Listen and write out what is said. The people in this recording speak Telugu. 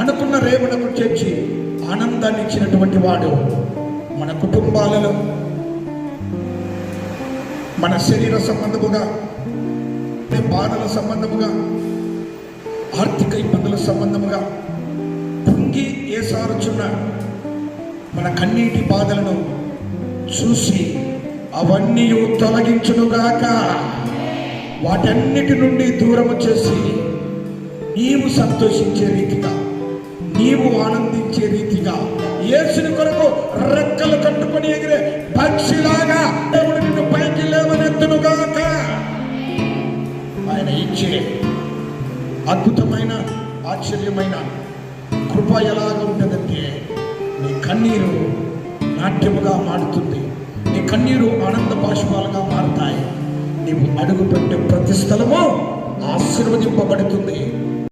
అనుకున్న రేవునకు చేర్చి ఆనందాన్ని ఇచ్చినటువంటి వాడు మన కుటుంబాలలో మన శరీర సంబంధముగా బాధల సంబంధముగా ఆర్థిక ఇబ్బందుల సంబంధముగా పొంగి ఏసారుచున్న మన కన్నీటి బాధలను చూసి అవన్నీ తొలగించునుగాక. వాటన్నిటి నుండి దూరము చేసి నీవు సంతోషించే రీతిగా నీవు ఆనందించే రీతిగా యేసుని కొరకు రెక్కలు కట్టుకొని ఎగిరే పక్షిలాగా దేవుడు నిన్ను పైకి లేవనెత్తునుగాక ఆయన ఇచ్చే అద్భుతమైన ఆశ్చర్యమైన కృప ఎలాగ ఉంటుందంటే నీ కన్నీరు నాట్యముగా మారుతుంది. నీ కన్నీరు ఆనంద బాష్పాలుగా మారుతాయి. నీవు అడుగుపెట్టే ప్రతి స్థలము ఆశీర్వదింపబడుతుంది.